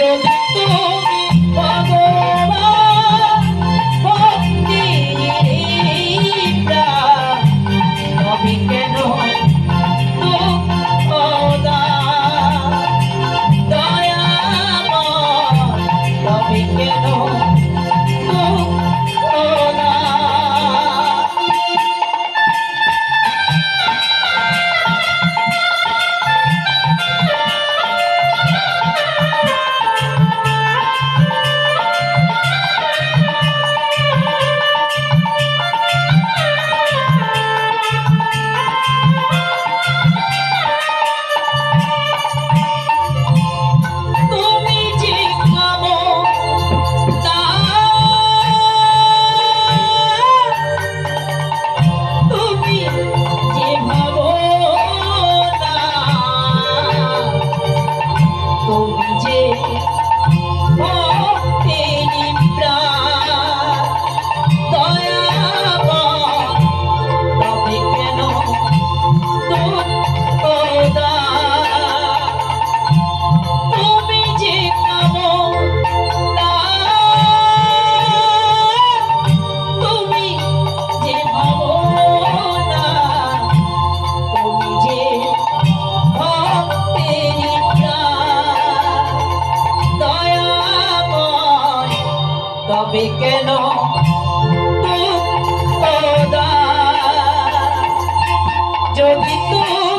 Yo tengo mi পাবি কেন? যদি তুই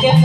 কেন